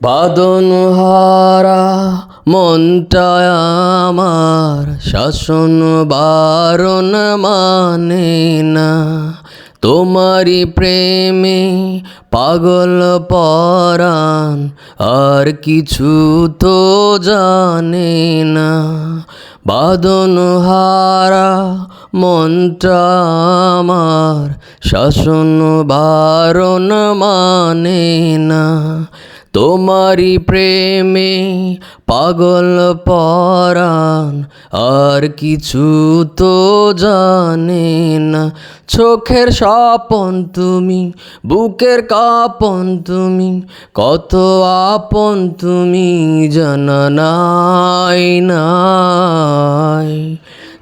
বাদন হারা মনটা আমার শাসন বারণ মানে না। তোমারই প্রেমে পাগল পরাণ, আর কিছু তো জানে না। বাদন হারা মনটা আমার শাসন বারণ মানে না। তোমারই প্রেমে পাগল পরাণ, আর কিছু তো জানে না। চোখের স্বপন তুমি, বুকের কাপন তুমি, কত আপন তুমি জানা নাই